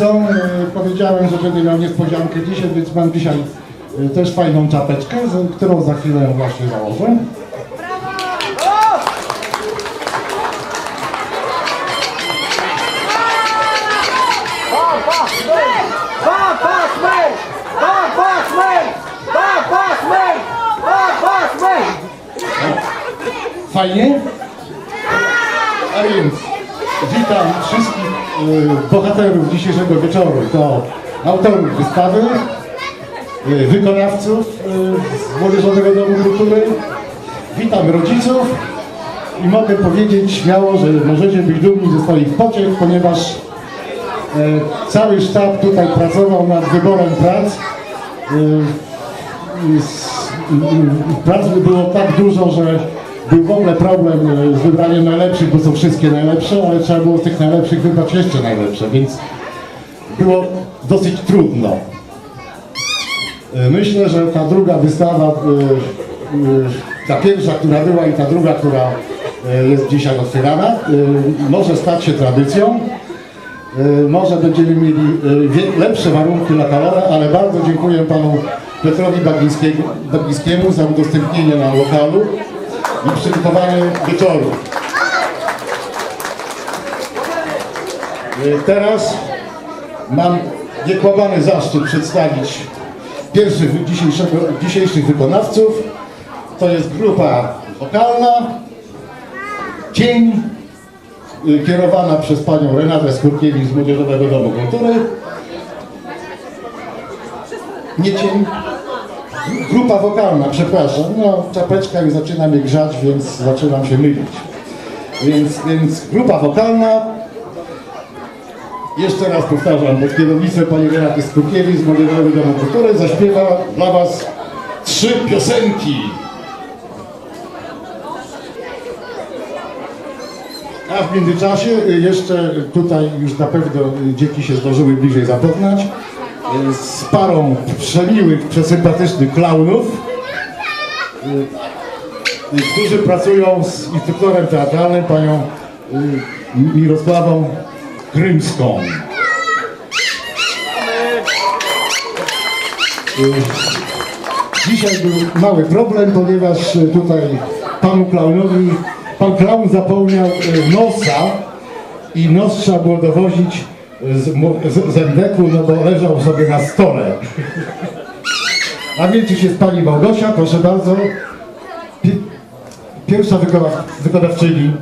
obietnicą. E, Powiedziałem, że będę miał niespodziankę dzisiaj, więc mam dzisiaj e, też fajną czapeczkę, którą za chwilę właśnie założę. Fajnie? A więc witam wszystkich e, bohaterów dzisiejszego wieczoru. To autorów wystawy, e, wykonawców e, z Młodzieżowego Domu Kultury. Witam rodziców i mogę powiedzieć śmiało, że możecie być dumni ze swoich pociech, ponieważ e, cały sztab tutaj pracował nad wyborem prac. Z- Prac było tak dużo, że był w ogóle problem e, z wybraniem najlepszych, bo są wszystkie najlepsze, ale trzeba było z tych najlepszych wybrać jeszcze najlepsze, więc było dosyć trudno. E, Myślę, że ta druga wystawa, e, ta pierwsza, która była i ta druga, która jest dzisiaj otwierana, może stać się tradycją. Może będziemy mieli lepsze warunki lokalowe, ale bardzo dziękuję panu Petrowi Bagińskiemu za udostępnienie nam lokalu i przygotowanie wieczoru. E, Teraz mam niekłamany zaszczyt przedstawić pierwszych dzisiejszych wykonawców. To jest grupa wokalna Cień y, kierowana przez panią Renatę Skurkiewicz z Młodzieżowego Domu Kultury. Nie cień. Grupa wokalna, przepraszam. No, czapeczka już zaczyna mnie grzać, więc zaczynam się mylić. Więc, więc grupa wokalna. Jeszcze raz powtarzam, pod kierownictwem pani Renaty Skurkiewicz z Młodzieżowego Domu Kultury zaśpiewa dla was trzy piosenki. A w międzyczasie y, jeszcze tutaj już na pewno y, dzieci się zdążyły bliżej zapoznać z parą przemiłych, przesympatycznych klaunów, y, y, którzy pracują z instruktorem teatralnym, panią y, Mirosławą Krymską. Y, Dzisiaj był mały problem, ponieważ y, tutaj panu klaunowi, pan klaun zapomniał y, nosa i nos trzeba było dowozić z, mu- z zębeku, no bo leżał sobie na stole. A więc już jest pani Małgosia, proszę bardzo. Pi- Pierwsza wykona- wykonawczyni.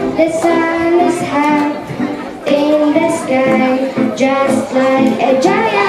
The sun is high in the sky, just like a giant.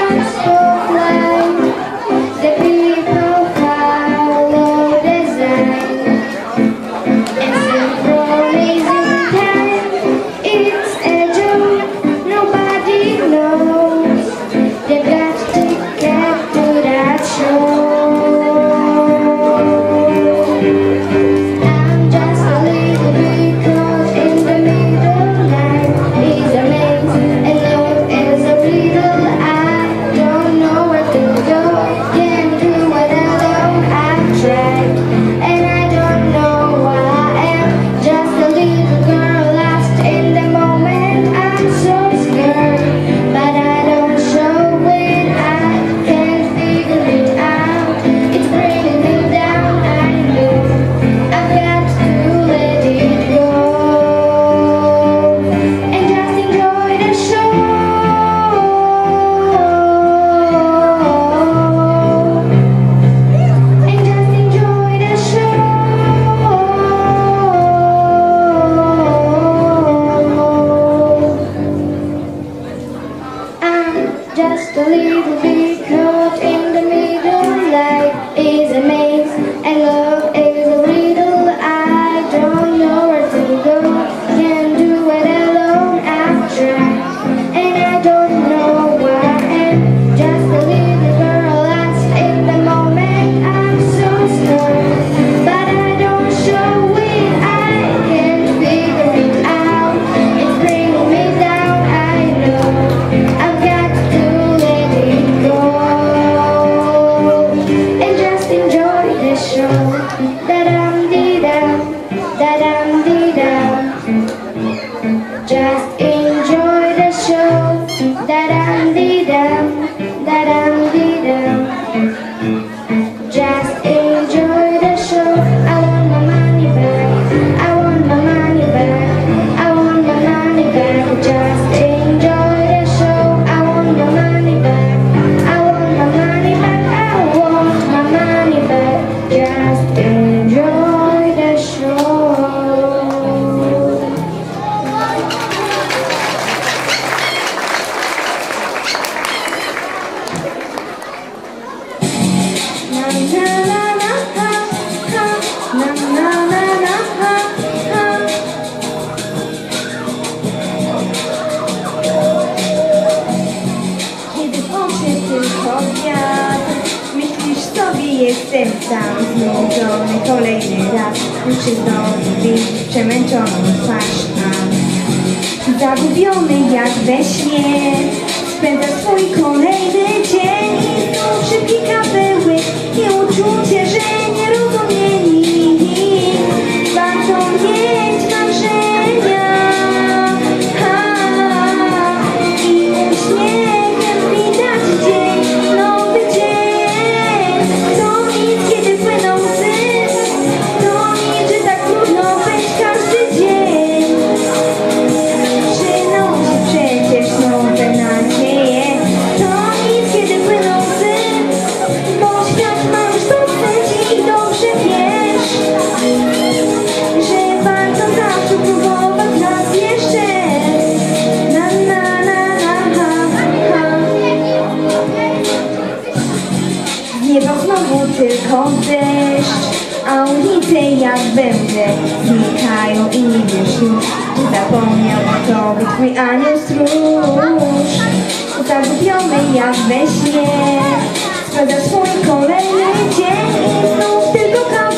もね。nieba znowu tylko deszcz. A ulice jak będę znikają i nie wiesz już Zapomniał to być mój anioł stróż. Zagubiony jak we śnie. Sprawdzasz swój kolejny dzień I znów tylko kawałek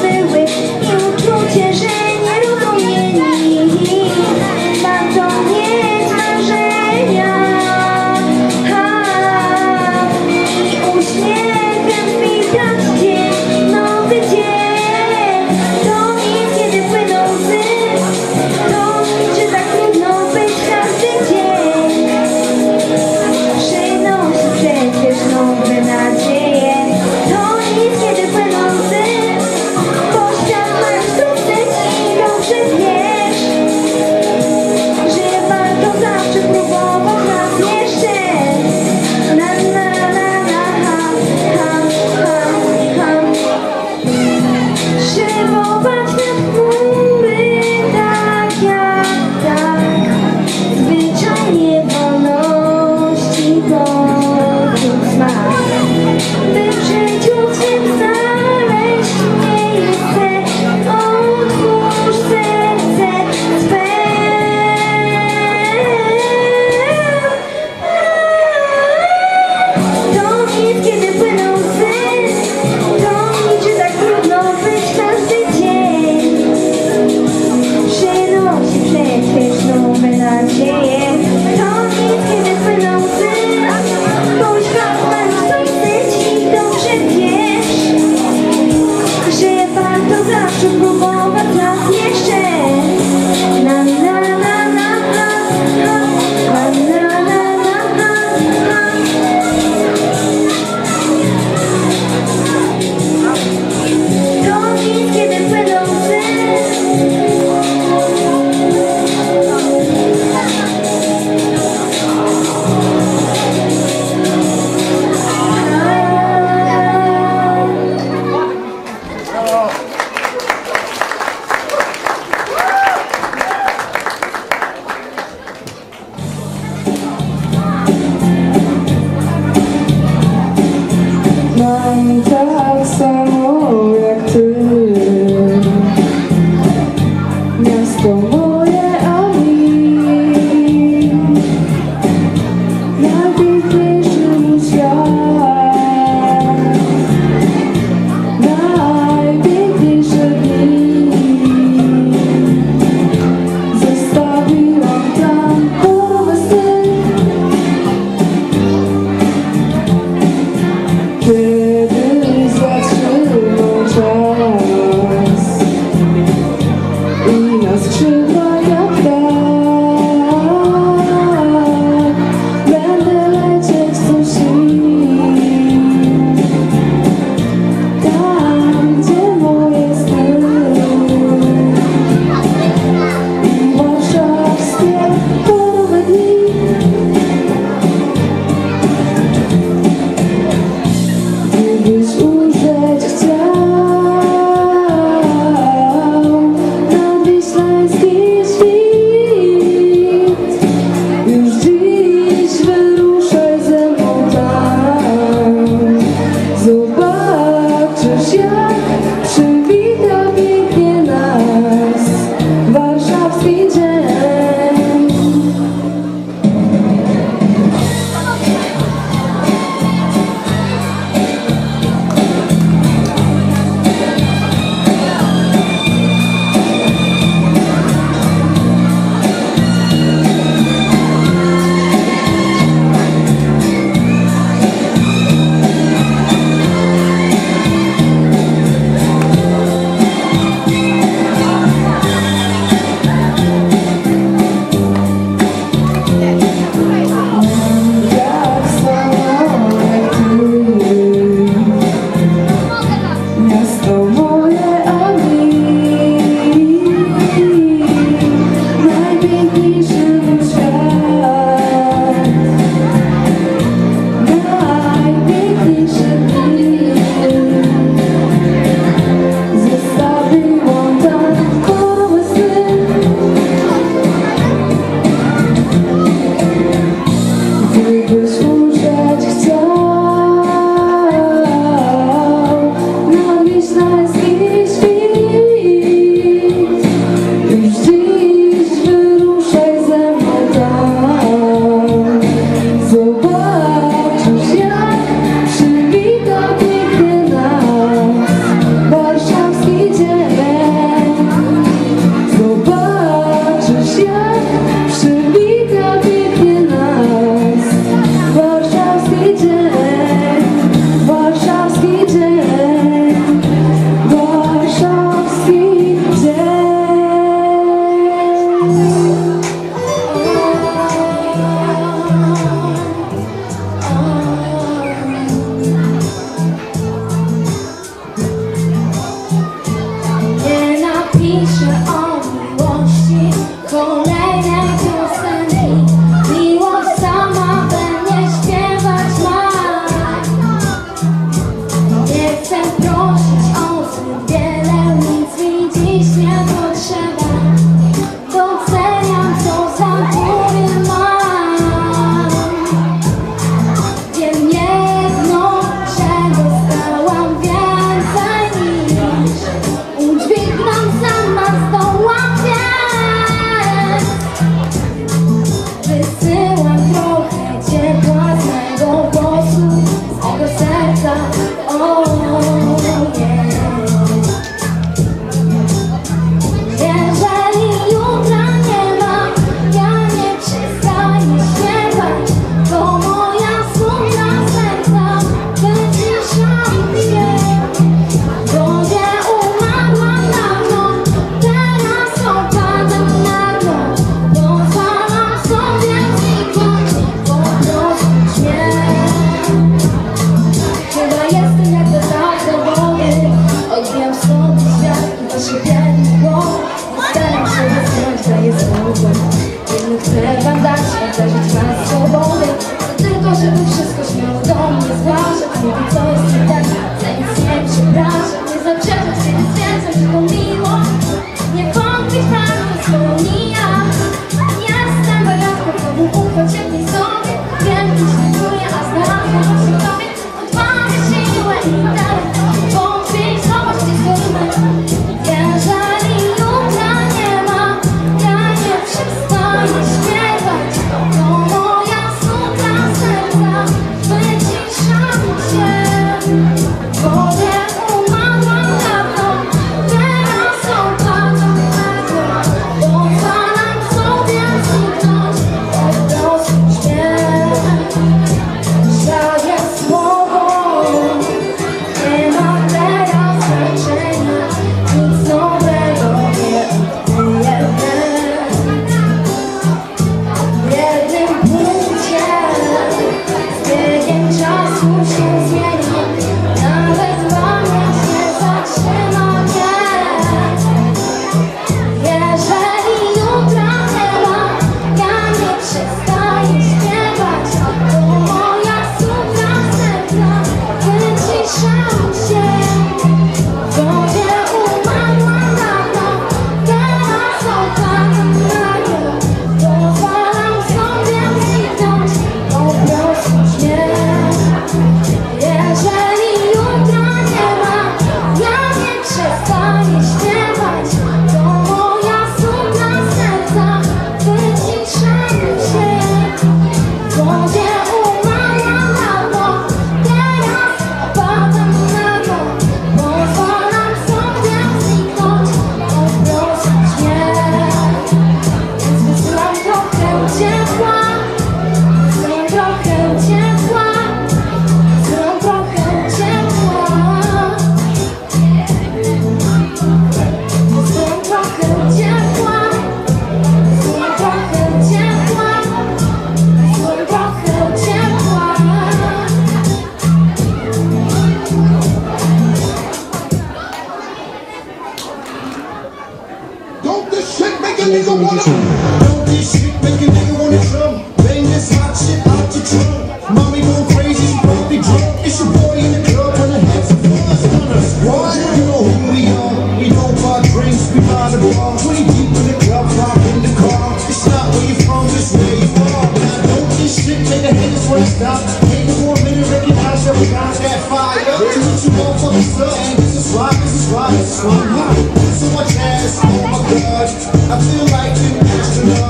heart, so hot, so much ass, oh my god, I feel like an astronaut.